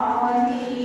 好，我们。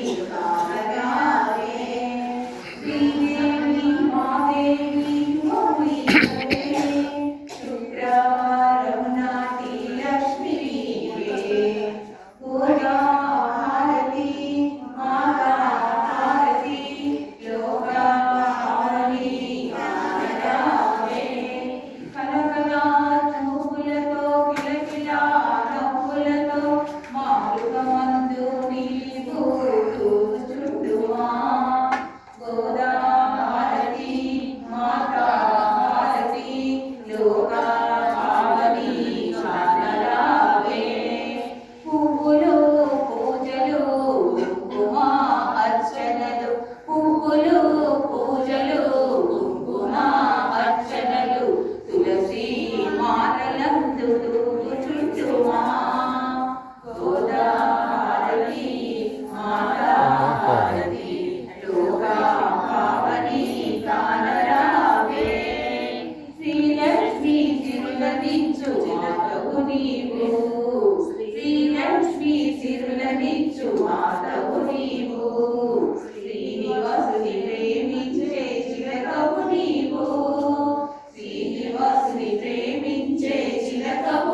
సిరులనిచ్చు మా ప్రభు నీవు. శ్రీలక్ష్మి సిరులనిచ్చు మా ప్రభు నీవు. శ్రీనివాసుని ప్రేమించే చిలకవు నీవు. శ్రీనివాసుని ప్రేమించే చిలకవు